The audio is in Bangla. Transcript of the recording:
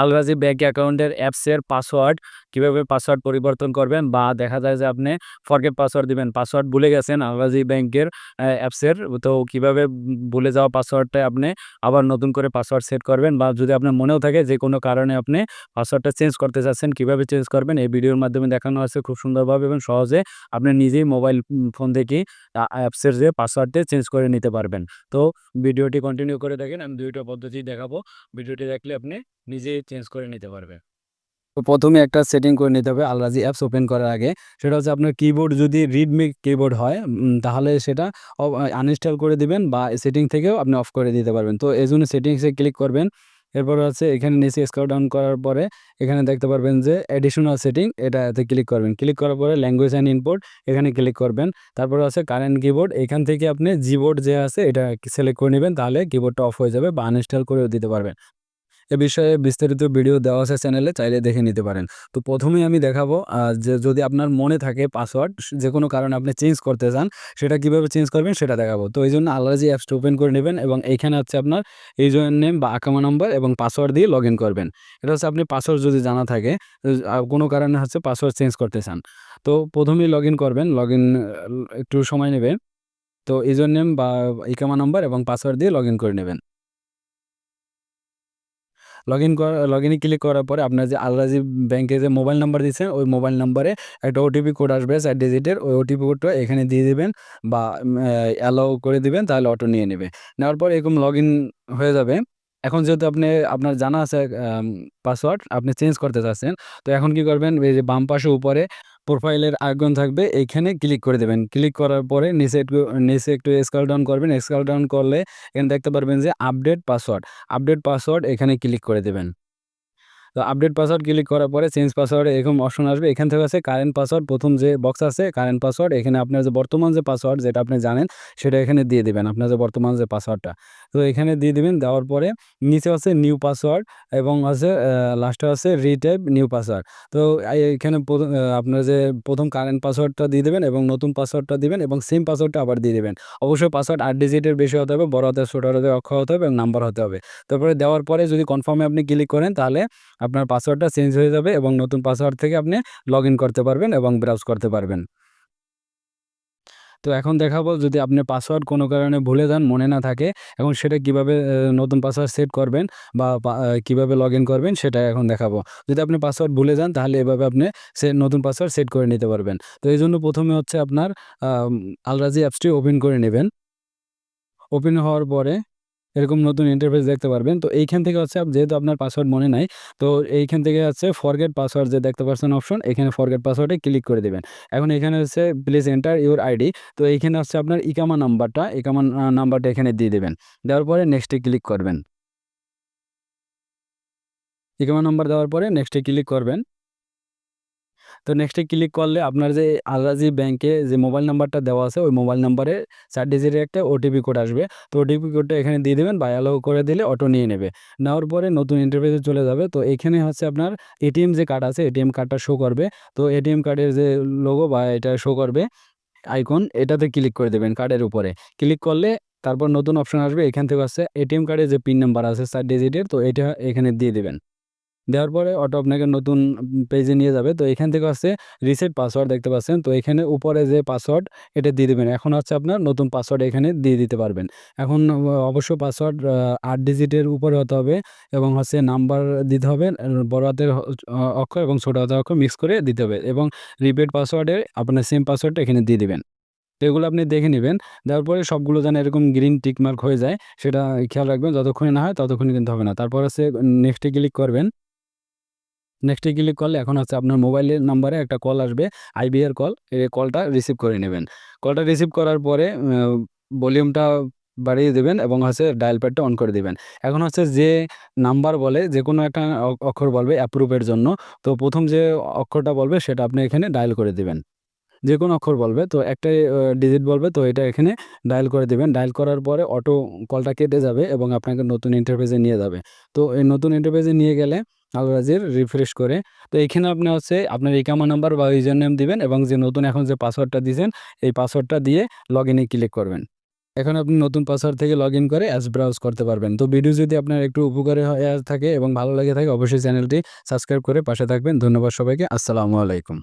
আলরাজি ব্যাঙ্ক অ্যাকাউন্টের অ্যাপসের পাসওয়ার্ড কীভাবে পাসওয়ার্ড পরিবর্তন করবেন বা দেখা যায় যে আপনি ফরগেট পাসওয়ার্ড দিবেন পাসওয়ার্ড ভুলে গেছেন আলরাজি ব্যাংকের অ্যাপসের, তো কীভাবে ভুলে যাওয়া পাসওয়ার্ডটা আপনি আবার নতুন করে পাসওয়ার্ড সেট করবেন বা যদি আপনার মনেও থাকে যে কোনো কারণে আপনি পাসওয়ার্ডটা চেঞ্জ করতে চাচ্ছেন কীভাবে চেঞ্জ করবেন এই ভিডিওর মাধ্যমে দেখানো আছে খুব সুন্দরভাবে এবং সহজে আপনি নিজেই মোবাইল ফোন থেকে অ্যাপসের যে পাসওয়ার্ডটা চেঞ্জ করে নিতে পারবেন। তো ভিডিওটি কন্টিনিউ করে দেখেন, আমি দুইটা পদ্ধতি দেখাবো। ভিডিওটি দেখলে আপনি নিজেই চেঞ্জ করে নিতে পারবে। তো প্রথমে একটা সেটিং করে নিতে হবে আলরাজি অ্যাপস ওপেন করার আগে। সেটা হচ্ছে আপনার কিবোর্ড যদি রিডমি কিবোর্ড হয় তাহলে সেটা আনইনস্টল করে দিবেন বা সেটিং থেকেও আপনি অফ করে দিতে পারবেন। তো এই জন্য সেটিংসে ক্লিক করবেন। এরপর হচ্ছে এখানে নিচে স্ক্রল ডাউন করার পরে এখানে দেখতে পারবেন যে অ্যাডিশনাল সেটিং এটাতে ক্লিক করবেন। ক্লিক করার পরে ল্যাঙ্গুয়েজ অ্যান্ড ইনপোর্ট এখানে ক্লিক করবেন। তারপর আছে কারেন্ট কিবোর্ড এখান থেকে আপনি জিবোর্ড যে আছে এটা সিলেক্ট করে নেবেন। তাহলে কিবোর্ডটা অফ হয়ে যাবে বা আনইনস্টল করেও দিতে পারবেন। এ বিষয়ে বিস্তারিত ভিডিও দেওয়া আছে চ্যানেলে চাইলে দেখে নিতে পারেন। তো প্রথমেই আমি দেখাবো যে যদি আপনার মনে থাকে পাসওয়ার্ড যে কোনো কারণে আপনি চেঞ্জ করতে চান, সেটা কীভাবে চেঞ্জ করবেন সেটা দেখাবো। তো এই জন্য আলার্জি অ্যাপসটা ওপেন করে নেবেন এবং এইখানে হচ্ছে আপনার ইউজার নেম বা আকামা নাম্বার এবং পাসওয়ার্ড দিয়ে লগ করবেন। এটা হচ্ছে আপনি পাসওয়ার্ড যদি জানা থাকে কোনো কারণে হচ্ছে পাসওয়ার্ড চেঞ্জ করতে চান। তো প্রথমেই লগ করবেন লগ একটু সময় নেবে তো ইউজার নেম বা ইকামা নাম্বার এবং পাসওয়ার্ড দিয়ে লগ করে নেবেন। লগ ইন করা লগ ইনে ক্লিক করার পরে আপনার যে আলরাজি ব্যাংকে যে মোবাইল নাম্বার দিচ্ছেন, ওই মোবাইল নাম্বারে একটা ওটিপি কোড আসবে, চার ডিজিটের ওই ওটিপি কোডটা এখানে দিয়ে দেবেন বা অ্যালাউ করে দিবেন, তাহলে অটো নিয়ে নেবে। নেওয়ার পর এরকম লগ ইন হয়ে যাবে। এখন যেহেতু আপনি, আপনার জানা আছে পাসওয়ার্ড আপনি চেঞ্জ করতে চাচ্ছেন, তো এখন কি করবেন? এই যে বাম পাশে উপরে প্রোফাইলের আইকন থাকবে, এইখানে ক্লিক করে দেবেন। ক্লিক করার পরে নিচে একটু নিচে একটু স্কাল ডাউন করবেন। স্কাল ডাউন করলে এখানে দেখতে পারবেন যে আপডেট পাসওয়ার্ড আপডেট পাসওয়ার্ড এখানে ক্লিক করে দেবেন। তো আপডেট পাসওয়ার্ড ক্লিক করার পরে চেঞ্জ পাসওয়ার্ডে এরকম অপশন আসবে। এখান থেকে আছে কারেন্ট পাসওয়ার্ড প্রথম যে বক্স আছে কারেন্ট পাসওয়ার্ড এখানে আপনার যে বর্তমান যে পাসওয়ার্ড যেটা আপনি জানেন, সেটা এখানে দিয়ে দিবেন আপনার যে বর্তমান যে পাসওয়ার্ডটা তো এখানে দিয়ে দিবেন, দেওয়ার পরে নিচে আছে নিউ পাসওয়ার্ড এবং আছে লাস্টে আছে রিটাইপ নিউ পাসওয়ার্ড তো এখানে আপনার যে প্রথম কারেন্ট পাসওয়ার্ডটা দিয়ে দেবেন এবং নতুন পাসওয়ার্ডটা দিবেন এবং সেম পাসওয়ার্ডটা আবার দিয়ে দেবেন। অবশ্যই পাসওয়ার্ড আট ডিজিটের বেশি হতে হবে, বড় হাতে ছোট হাতে অক্ষর হতে হবে এবং নাম্বার হতে হবে। তারপরে দেওয়ার পরে যদি কনফার্মে আপনি ক্লিক করেন, তাহলে আপনার পাসওয়ার্ডটা চেঞ্জ হয়ে যাবে এবং নতুন পাসওয়ার্ড থেকে আপনি লগ করতে পারবেন এবং ব্রাউজ করতে পারবেন। তো এখন দেখাবো যদি আপনি পাসওয়ার্ড কোনো কারণে ভুলে যান, মনে না থাকে, এখন সেটা কীভাবে নতুন পাসওয়ার্ড সেট করবেন বা কীভাবে লগ করবেন সেটা এখন দেখাবো। যদি আপনি পাসওয়ার্ড ভুলে যান, তাহলে এভাবে আপনি সে নতুন পাসওয়ার্ড সেট করে নিতে পারবেন। তো এই জন্য প্রথমে হচ্ছে আপনার আলরাজি অ্যাপসটি ওপেন করে নেবেন। ওপেন হওয়ার পরে এরকম নতুন ইন্টারফেস দেখতে পারবেন। তো এইখান থেকে হচ্ছে যেহেতু আপনার পাসওয়ার্ড মনে নাই, তো এইখান থেকে হচ্ছে ফরগেট পাসওয়ার্ড যে দেখতে পাচ্ছেন অপশন এখানে ফরগেট পাসওয়ার্ডে ক্লিক করে দেবেন। এখন এখানে হচ্ছে প্লিজ এন্টার ইউর আইডি তো এইখানে হচ্ছে আপনার ইকামা নাম্বারটা ইকামা নাম্বারটা এখানে দিয়ে দেবেন। দেওয়ার পরে নেক্সটে ক্লিক করবেন। ইকামা নাম্বার দেওয়ার পরে নেক্সটে ক্লিক করবেন। তো নেক্সটে ক্লিক করলে আপনার যে আলরাজি ব্যাংকে যে মোবাইল নাম্বারটা দেওয়া আছে, ওই মোবাইল নাম্বারে চার ডিজিটের একটা ওটিপি কোড আসবে। তো ওটিপি কোডটা এখানে দিয়ে দেবেন বা অ্যালাউ করে দিলে অটো নিয়ে নেবে। নেওয়ার পরে নতুন ইন্টারফেসে চলে যাবে। তো এখানে হচ্ছে আপনার এটিএম যে কার্ড আছে এটিএম কার্ডটা শো করবে। তো এটিএম কার্ডের যে লোগো বা এটা শো করবে আইকন এটাতে ক্লিক করে দেবেন কার্ডের উপরে। ক্লিক করলে তারপর নতুন অপশন আসবে। এখান থেকে হচ্ছে এটিএম কার্ডের যে পিন নাম্বার আছে, চার ডিজিটের তো এটা এখানে দিয়ে দেবেন। দেওয়ার পরে অটো আপনাকে নতুন পেজে নিয়ে যাবে। তো এখান থেকে হচ্ছে রিসেট পাসওয়ার্ড দেখতে পাচ্ছেন। তো এখানে উপরে যে পাসওয়ার্ড এটা দিয়ে দেবেন। এখন হচ্ছে আপনার নতুন পাসওয়ার্ড এখানে দিয়ে দিতে পারবেন। এখন অবশ্য পাসওয়ার্ড আট ডিজিটের উপরে হতে হবে এবং হচ্ছে নাম্বার দিতে হবে। বড় হাতের অক্ষর এবং ছোটো হাতের অক্ষর মিক্স করে দিতে হবে এবং রিপিট পাসওয়ার্ডে আপনার সেম পাসওয়ার্ডটা এখানে দিয়ে দেবেন। তো এগুলো আপনি দেখে নেবেন। দেওয়ার পরে সবগুলো যেন এরকম গ্রিন টিকমার্ক হয়ে যায়, সেটা খেয়াল রাখবেন। যতক্ষণে না হয় ততক্ষণে কিন্তু হবে না। তারপর হচ্ছে নেক্সটে ক্লিক করবেন। নেক্সটে ক্লিক করলে এখন হচ্ছে আপনার মোবাইলের নাম্বারে একটা কল আসবে আইবিআর কল এই কলটা রিসিভ করে নেবেন। কলটা রিসিভ করার পরে ভলিউমটা বাড়িয়ে দেবেন এবং হচ্ছে ডায়াল প্যাডটা অন করে দিবেন। এখন হচ্ছে যে নাম্বার বলে, যে কোনো একটা অক্ষর বলবে অ্যাপ্রুভের জন্য। তো প্রথম যে অক্ষরটা বলবে, সেটা আপনি এখানে ডায়াল করে দিবেন। যে কোনো অক্ষর বলবে, তো একটাই ডিজিট বলবে, তো এটা এখানে ডায়াল করে দিবেন। ডায়াল করার পরে অটো কলটা কেটে যাবে এবং আপনাকে নতুন ইন্টারফেসে নিয়ে যাবে। তো এই নতুন ইন্টারফেসে নিয়ে গেলে আলরাজির রিফ্রেশ করে। তো এখানে আপনি হচ্ছে আপনার ইকামা নাম্বার বা ইউজার নেম দিবেন এবং যে নতুন এখন যে পাসওয়ার্ডটা দিয়েছেন, এই পাসওয়ার্ডটা দিয়ে লগ ইনে ক্লিক করবেন। এখন আপনি নতুন পাসওয়ার্ড থেকে লগ ইন করে অ্যাস ব্রাউজ করতে পারবেন। তো ভিডিও যদি আপনার একটু উপকারে হয়ে, থাকে এবং ভালো লাগে থাকে, অবশ্যই চ্যানেলটি সাবস্ক্রাইব করে পাশে থাকবেন। ধন্যবাদ সবাইকে। আসসালামু আলাইকুম।